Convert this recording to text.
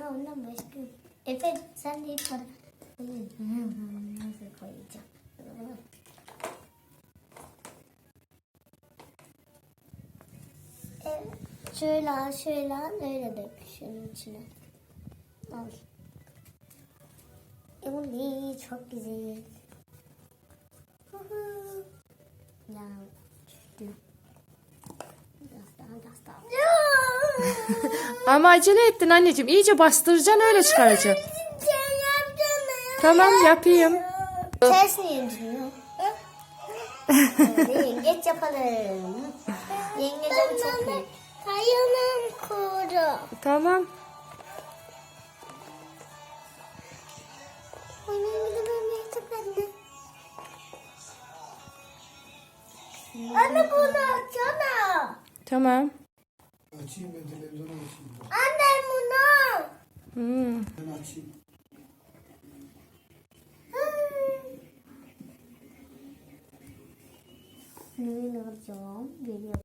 ondan başka. Efe sen de ilk para. Nasıl koyacağım? Evet, şöyle al, şöyle al, öyle dök şunun içine. Al. Emily çok güzel. Ya düştü. Biraz daha, biraz daha. Ama acele ettin anneciğim. İyice bastıracaksın öyle çıkaracaksın. Tamam yapayım. Ters niye? Hadi yengeç yapalım. Yengeç çok büyük. Kayalım kuru. Tamam. Anne bunu açsana. Tamam. Açayım ben televizyonu açayım. Anne bunu. Hmm. Ben açayım. Neyi alacağım? Geliyor.